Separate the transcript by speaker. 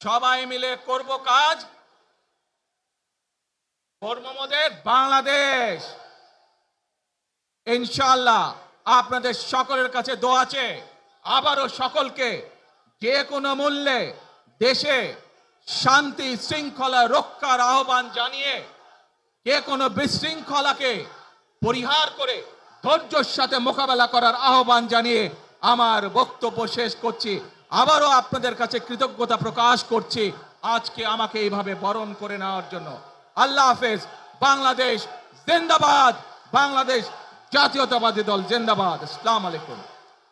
Speaker 1: সবাই মিলে করব কাজ। কর্মমদের বাংলাদেশ। ইনশাল্লাহ আপনাদের সকলের কাছে দোয়া আছে। আবারও সকলকে যে কোনো মূল্যে দেশে শান্তি, শৃঙ্খলা রক্ষার আহ্বান জানিয়ে যে কোনো বিশৃঙ্খলাকে পরিহার করে ধৈর্যের সাথে মোকাবেলা করার আহ্বান জানিয়ে আমার বক্তব্য শেষ করছি। আবারও আপনাদের কাছে কৃতজ্ঞতা প্রকাশ করছি আজকে আমাকে এইভাবে বরণ করে নেওয়ার জন্য। আল্লাহ হাফেজ, বাংলাদেশ জিন্দাবাদ, বাংলাদেশ জাতীয়তাবাদী দল জিন্দাবাদ। আসসালামু আলাইকুম।